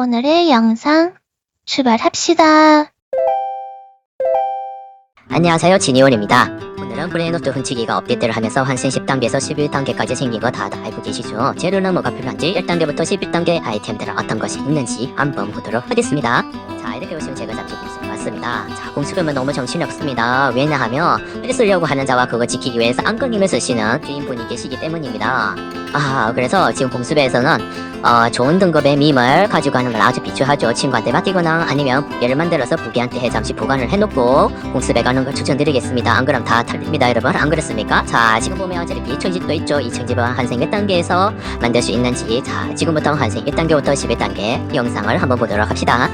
오늘의 영상 출발합시다. 안녕하세요 지니온입니다 오늘은 브레인노트 훔치기가 업데이트를 하면서 환생 10단계에서 11단계까지 생긴 거 다들 알고 계시죠? 재료는 뭐가 필요한지 1단계부터 11단계 아이템들은 어떤 것이 있는지 한번 보도록 하겠습니다 자 이렇게 보시면 제가 잠시 공수를 왔습니다 자 공수르면 너무 정신이 없습니다 왜냐하면 글 쓰려고 하는 자와 그거 지키기 위해서 안건님을 쓰시는 주인분이 계시기 때문입니다 아 그래서 지금 공수배에서는 어, 좋은 등급의 밈을 가지고 가는 걸 아주 비추하죠 친구한테 맡기거나 아니면 부계를 만들어서 부계한테 잠시 보관을 해놓고 공습에 가는 걸 추천드리겠습니다. 안 그럼 다 탈립니다, 여러분. 안 그렇습니까? 자, 지금 보면 저렇게 2층집도 있죠. 2층집은 환생 몇 단계에서 만들 수 있는지. 자, 지금부터 환생 1단계부터 11단계 영상을 한번 보도록 합시다.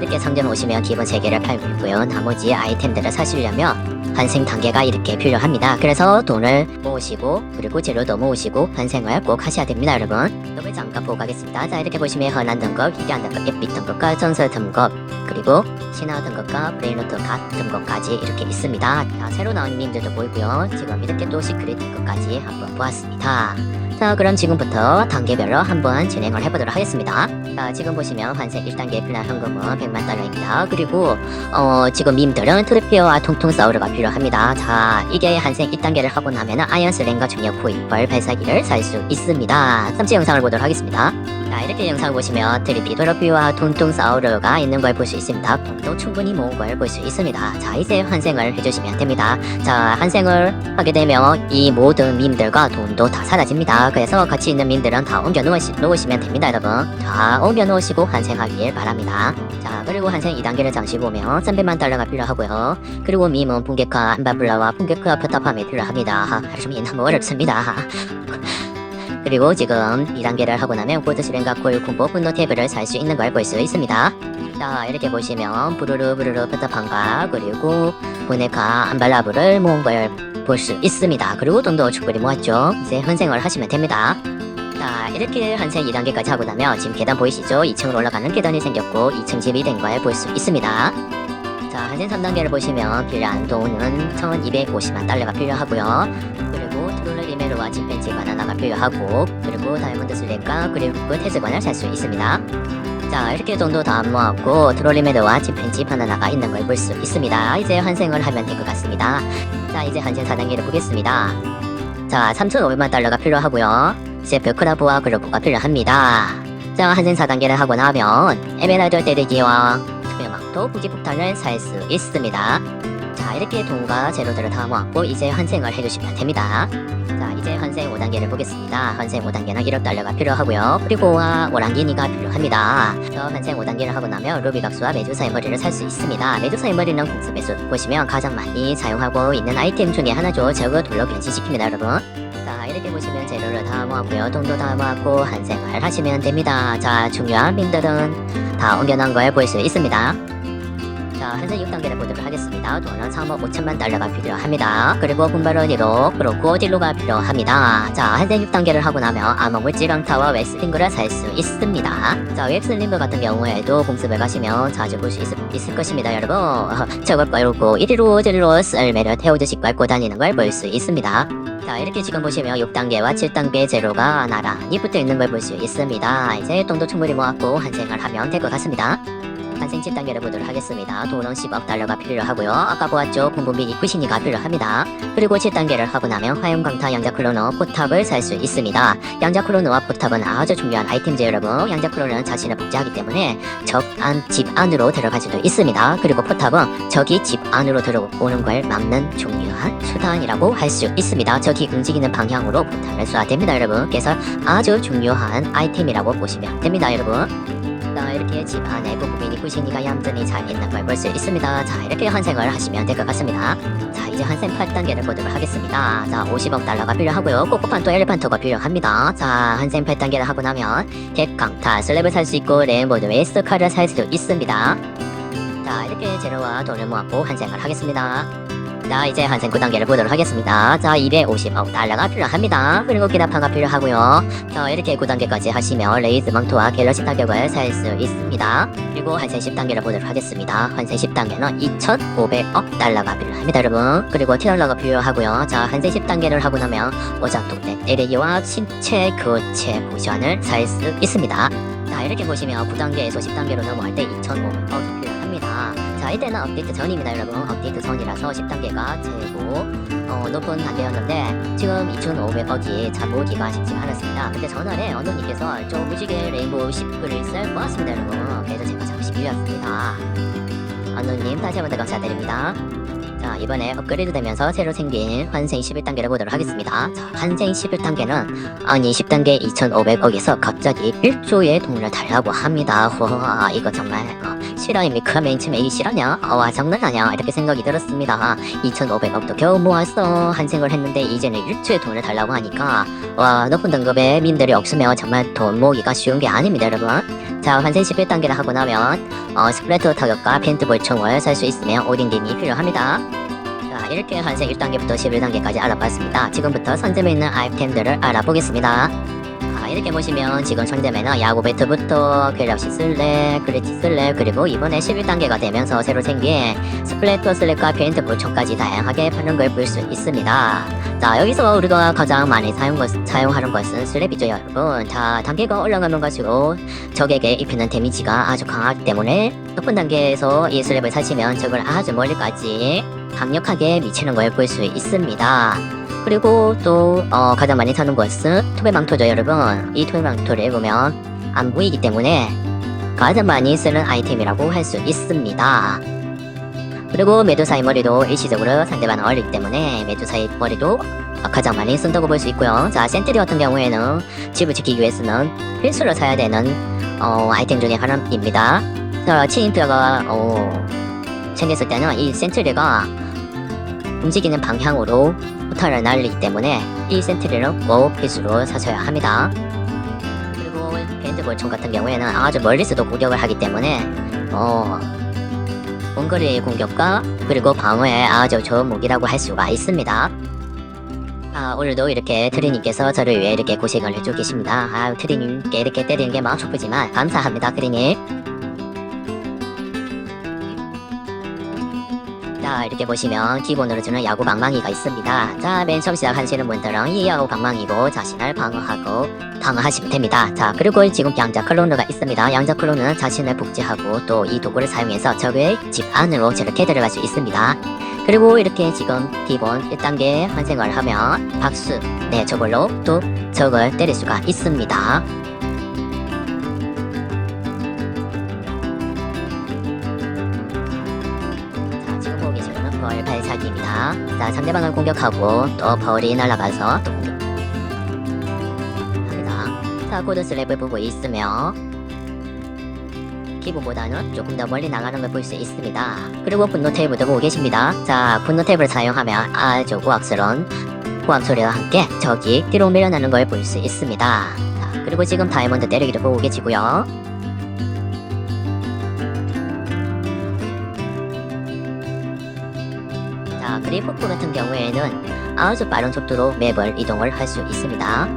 자, 이렇게 상점 오시면 기본 3개를 팔고 있고요. 나머지 아이템들을 사시려면 환생 단계가 이렇게 필요합니다. 그래서 돈을 모으시고 그리고 재료도 모으시고 환생을 꼭 하셔야 됩니다, 여러분. 등급을 잠깐 보고 가겠습니다. 자, 이렇게 보시면 현안 등급, 희귀한 등급, 예빛 등급과 전설 등급, 그리고 신화 등급과 브레인로트 갓 등급까지 이렇게 있습니다. 자, 새로 나온 밈들도 보이고요. 지금 이렇게 또 시크릿 등급까지 한번 보았습니다. 자, 그럼 지금부터 단계별로 한번 진행을 해보도록 하겠습니다. 자, 지금 보시면 환생 1단계 필요한 현금은 100만 달러입니다. 그리고 어, 지금 밈들은 트리피어와 통통 사우르가 필요합니다. 자, 이게 환생 1단계를 하고 나면 아이언 슬랭과 중력 코인, 벌 발사기를 살 수 있습니다. 3차 영상을 보도록 하겠습니다. 자, 이렇게 영상 보시면 트리피 트로피와 통통 사우르가 있는 걸 볼 수 있습니다. 돈도 충분히 모은 걸 볼 수 있습니다. 자, 이제 환생을 해주시면 됩니다. 자, 환생을 하게 되면 이 모든 밈들과 돈도 다 사라집니다. 그래서 같이 있는 밈들은 다 옮겨 놓으시, 놓으시면 됩니다, 여러분. 자, 옮겨 놓으시고 환생하길 바랍니다. 자, 그리고 환생 2단계를 잠시 보면 300만 달러가 필요하고요. 그리고 밈은 붕괴카 한바블라와 붕괴카 포탑함이 필요합니다. 종일 너무 어렵습니다. 그리고 지금 2단계를 하고 나면 골드 실행과 골 군보 분노 탭을 살 수 있는 걸 볼 수 있습니다. 자 이렇게 보시면 부르르 부르르 포탑함과 그리고 보네카 안발라브를 모은 걸 볼 수 있습니다. 그리고 돈도 충분히 모았죠. 이제 환생을 하시면 됩니다. 자 이렇게 환생 2단계까지 하고 나면 지금 계단 보이시죠? 2층으로 올라가는 계단이 생겼고 2층 집이 된 걸 볼 수 있습니다. 자 환생 3단계를 보시면 필요한 돈은 1250만 달러가 필요하고요. 리메로와 침팬지 바나나가 필요하고 그리고 다이아몬드 슬랩과 그리고 테즈건을 살 수 있습니다. 자 이렇게 돈도 다 모았고 트롤리메드와 침팬지 바나나가 있는 걸 볼 수 있습니다. 이제 환생을 하면 될 것 같습니다. 자 이제 환생 4단계를 보겠습니다. 자 3,500만 달러가 필요하고요. 세프 크라브와 그루프가 필요합니다. 자 환생 4단계를 하고 나면 에메랄드 때리기와 투명망토 부지폭탄을 살 수 있습니다. 자 이렇게 돈과 재료들을 다 모았고 이제 환생을 해주시면 됩니다. 자 이제 환생 5단계를 보겠습니다. 환생 5단계는 1억 달러가 필요하고요. 그리고 아, 오랑기니가 필요합니다. 저 환생 5단계를 하고 나면 루비 각수와 메두사의 머리를 살 수 있습니다. 메두사의 머리는 공습에서 보시면 가장 많이 사용하고 있는 아이템 중에 하나죠. 저거 돌로 변신시킵니다 여러분. 자 이렇게 보시면 재료를 다 모았고요. 돈도 다 모았고 환생을 하시면 됩니다. 자 중요한 민들은 다 옮겨놓은 걸 볼 수 있습니다. 자, 현재 6단계를 보도록 하겠습니다. 돈은 3억 5천만 달러가 필요합니다. 그리고 분바런이로 그렇고 딜로가 필요합니다. 자, 현재 6단계를 하고 나면 암호 물질 강타와 웹슬링그를 살 수 있습니다. 자, 웹슬링그 같은 경우에도 공습을 가시면 자주 볼 수 있을 것입니다, 여러분. 저걸 빨고 이리로 저리로 썰매를 태우듯이 빨고 다니는 걸 볼 수 있습니다. 자, 이렇게 지금 보시면 6단계와 7단계 제로가 나란히 붙어 있는 걸 볼 수 있습니다. 이제 돈도 충분히 모았고 환생을 하면 될 것 같습니다. 환생 7단계를 보도록 하겠습니다. 돈은 10억 달러가 필요하고요. 아까 보았죠? 군부미 구신이가 필요합니다. 그리고 7단계를 하고 나면 화염강타 양자클로너 포탑을 살 수 있습니다. 양자클로너와 포탑은 아주 중요한 아이템이죠 여러분. 양자클로너는 자신을 복제하기 때문에 적 안, 집 안으로 들어갈 수도 있습니다. 그리고 포탑은 적이 집 안으로 들어오는 걸 막는 중요한 수단이라고 할 수 있습니다. 적이 움직이는 방향으로 포탑을 쏴야 됩니다 여러분. 그래서 아주 중요한 아이템이라고 보시면 됩니다 여러분. 자 이렇게 집 안에 부부미니 구신이가 얌전히 잘 있는 걸 볼 수 있습니다. 자 이렇게 환생을 하시면 될 것 같습니다. 자 이제 환생 8단계를 보도록 하겠습니다. 자 50억 달러가 필요하고요. 꼬꼬판토 엘리판토가 필요합니다. 자 환생 8단계를 하고 나면 덱 강타 슬랩을 살 수 있고 레인보드 웨스트카를 살수 있습니다. 자 이렇게 재료와 돈을 모았고 환생을 하겠습니다. 자 이제 환생 9단계를 보도록 하겠습니다. 자 250억 달러가 필요합니다. 그리고 기다파가 필요하고요. 자 이렇게 9단계까지 하시면 레이즈 망토와 갤럭시 타격을 살 수 있습니다. 그리고 환생 10단계를 보도록 하겠습니다. 환생 10단계는 2,500억 달러가 필요합니다 여러분. 그리고 티럴러가 필요하고요. 자 환생 10단계를 하고 나면 오장통된 LA와 신체 교체 포션을 살 수 있습니다. 이렇게 보시면 9단계에서 10단계로 넘어갈 때 2,500억이 필요합니다. 자 이때는 업데이트 전입니다 여러분. 업데이트 전이라서 10단계가 최고 어, 높은 단계였는데 지금 2,500억이 잡보기가 쉽지가 않았습니다. 근데 전날에 언더님께서 좀 무지개 레인보우 10을 쓸것 같습니다 여러분. 그래서 제가 잠시 빌렸습니다. 언더님 다시 한번 더 감사드립니다. 자 이번에 업그레이드 되면서 새로 생긴 환생 11단계를 보도록 하겠습니다. 자 환생 11단계는 아니 10단계 2,500억에서 갑자기 1조의 돈을 달라고 합니다. 와 이거 정말 어, 실화입니까? 맨 처음에 이게 실화냐? 어, 와 장난하냐? 이렇게 생각이 들었습니다. 2,500억도 겨우 모았어 환생을 했는데 이제는 1조의 돈을 달라고 하니까 와 높은 등급의 민들이 없으면 정말 돈 모으기가 쉬운 게 아닙니다 여러분. 자 환생 11단계를 하고 나면 어, 스플래터 타격과 펜트 볼 총을 살 수 있으면 오딘딘이 필요합니다. 자 이렇게 환생 1단계부터 11단계까지 알아봤습니다. 지금부터 선점에 있는 아이템들을 알아보겠습니다. 아, 이렇게 보시면 지금 선점에는 야구 배트부터 갤럭시 슬랩, 그레티 슬랩 그리고 이번에 11단계가 되면서 새로 생긴 스플래터 슬랩과 페인트볼 총까지 다양하게 파는 걸 볼 수 있습니다. 자 여기서 우리가 가장 많이 사용 것, 사용하는 것은 슬랩이죠 여러분. 자 단계가 올라가는 것으로 적에게 입히는 데미지가 아주 강하기 때문에 높은 단계에서 이 슬랩을 사시면 적을 아주 멀리까지 강력하게 미치는 걸 볼 수 있습니다. 그리고 또 어, 가장 많이 사는 것은 투배망토죠 여러분. 이 투배망토를 보면 안 보이기 때문에 가장 많이 쓰는 아이템이라고 할 수 있습니다. 그리고 메두사의 머리도 일시적으로 상대방은 어리기 때문에 메두사의 머리도 가장 많이 쓴다고 볼 수 있고요. 자, 센트리 같은 경우에는 집을 지키기 위해 서는 필수로 사야 되는 어, 아이템 중에 하나입니다. 자, 치인트가 어, 생겼을 때는 이 센트리가 움직이는 방향으로 포탈을 날리기 때문에 이 센트리는 꼭 필수로 사셔야 합니다. 그리고 밴드볼총 같은 경우에는 아주 멀리서도 공격을 하기 때문에 어, 원거리 공격과 그리고 방어에 아주 좋은 무기라고 할 수가 있습니다. 아, 오늘도 이렇게 트리님께서 저를 위해 이렇게 고생을 해주고 계십니다. 아, 트리님께 이렇게 때리는 게 마음 아프지만 감사합니다, 트리님. 자, 이렇게 보시면 기본으로 주는 야구 방망이가 있습니다. 자, 맨 처음 시작하시는 분들은 이 야구 방망이로 자신을 방어하고 방어하시면 됩니다. 자, 그리고 지금 양자 클로너가 있습니다. 양자 클로너는 자신을 복제하고 또 이 도구를 사용해서 적의 집 안으로 저렇게 들어갈 수 있습니다. 그리고 이렇게 지금 기본 1단계 환생을 하면 박수, 네, 저걸로 또 적을 때릴 수가 있습니다. 자, 상대방을 공격하고 또 벌이 날아가서 또 공격합니다. 자, 코드 슬랩을 보고 있으며 기본보다는 조금 더 멀리 나가는 걸 볼 수 있습니다. 그리고 분노 테이블도 보고 계십니다. 자, 분노 테이블을 사용하면 아주 우악스러운 호암 소리와 함께 적이 뒤로 밀려나는 걸 볼 수 있습니다. 자, 그리고 지금 다이아몬드 때리기도 보고 계시고요. 자, 그리프프 같은 경우에는 아주 빠른 속도로 맵을 이동을 할 수 있습니다.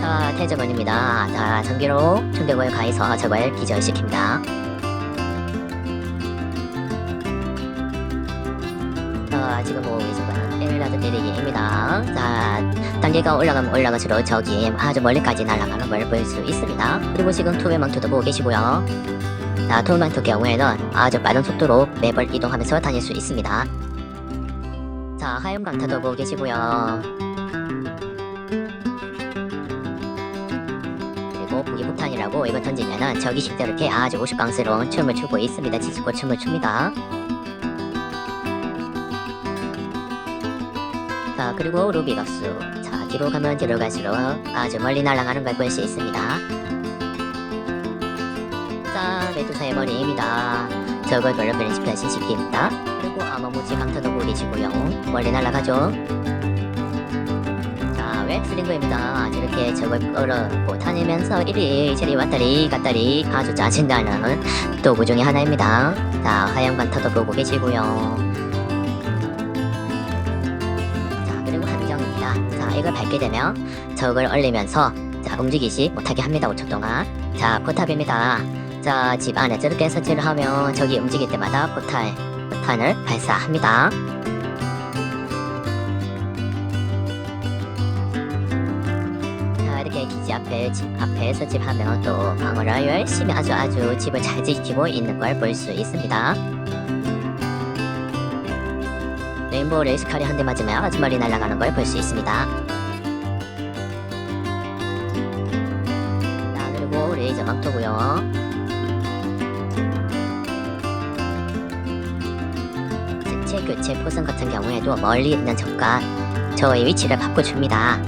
자, 태저건입니다. 자, 전기로 충격을 가해서 적을 기절시킵니다. 자, 지금 보고 계신 거는 엘라드 때리기입니다. 자, 단계가 올라가면 올라갈수록 적이 아주 멀리까지 날아가는 걸 볼 수 있습니다. 그리고 지금 투베망토도 보고 계시고요. 자, 투베망토 경우에는 아주 빠른 속도로 맵을 이동하면서 다닐 수 있습니다. 자, 하얀 강타도 보고 계시고요. 그리고 부기폭탄이라고 이거 던지면은 적이 실제로 이렇게 아주 우스꽝스러운 춤을 추고 있습니다. 지지고 춤을 춥니다. 자 그리고 루비각수 자 뒤로 가면 뒤로 갈수록 아주 멀리 날아가는 걸 볼 수 있습니다. 자 메두사의 머리입니다. 적을 별로별로 변신시킵니다. 그리고 아마무지 강타도 보이시고요. 멀리 날아가죠. 자 웩스링거입니다. 저렇게 적을 끌어고 다니면서 이리 저리 왔다리 갔다리 아주 짜증나는 도구 중에 하나입니다. 자 하얀 관타도 보고 계시고요. 자 그리고 함정입니다. 자 이걸 밟게 되면 적을 얼리면서 자 움직이지 못하게 합니다. 5초 동안. 자 포탑입니다. 자 집 안에 저렇게 설치를 하면 적이 움직일 때마다 포탈 포탄을 발사합니다. 앞에 집 앞에서 집 하면 또 방어를 열심히 아주 아주 집을 잘 지키고 있는 걸 볼 수 있습니다. 레인보우 레이스칼이 한 대 맞으면 아주 멀리 날아가는 걸 볼 수 있습니다. 자 그리고 레이저 망토고요. 교체 포선 같은 경우에도 멀리 있는 적과 저의 위치를 바꿔줍니다.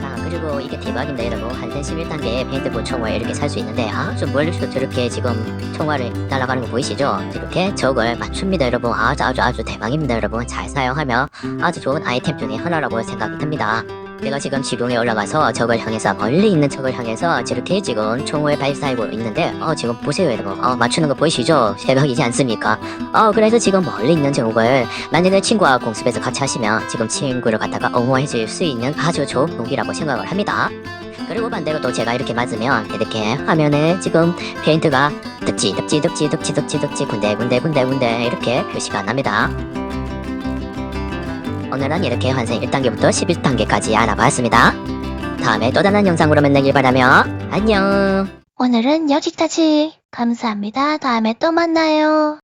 자, 그리고 이게 대박인데 여러분 한센 11단계의 페인트볼 총알 이렇게 살 수 있는데 아주 멀리서 저렇게 지금 총알을 날아가는 거 보이시죠? 이렇게 적을 맞춥니다 여러분 아주 아주 아주 대박입니다 여러분 잘 사용하면 아주 좋은 아이템 중에 하나라고 생각이 듭니다. 내가 지금 지붕에 올라가서 적을 향해서 멀리 있는 적을 향해서 저렇게 지금 총을 발사하고 있는데 어 지금 보세요 여러분 어 맞추는 거 보이시죠? 대박이지 않습니까? 어 그래서 지금 멀리 있는 적을 만약에 친구와 공습해서 같이 하시면 지금 친구를 갖다가 옹호해 줄 수 있는 아주 좋은 무기라고 생각을 합니다. 그리고 반대로 또 제가 이렇게 맞으면 이렇게 화면에 지금 페인트가 득지 득지 득지 득지 득지 득지 군데 군데 군데 군데 이렇게 표시가 납니다. 오늘은 이렇게 환생 1단계부터 11단계까지 알아봤습니다. 다음에 또 다른 영상으로 만나길 바라며 안녕 오늘은 여기까지. 감사합니다. 다음에 또 만나요.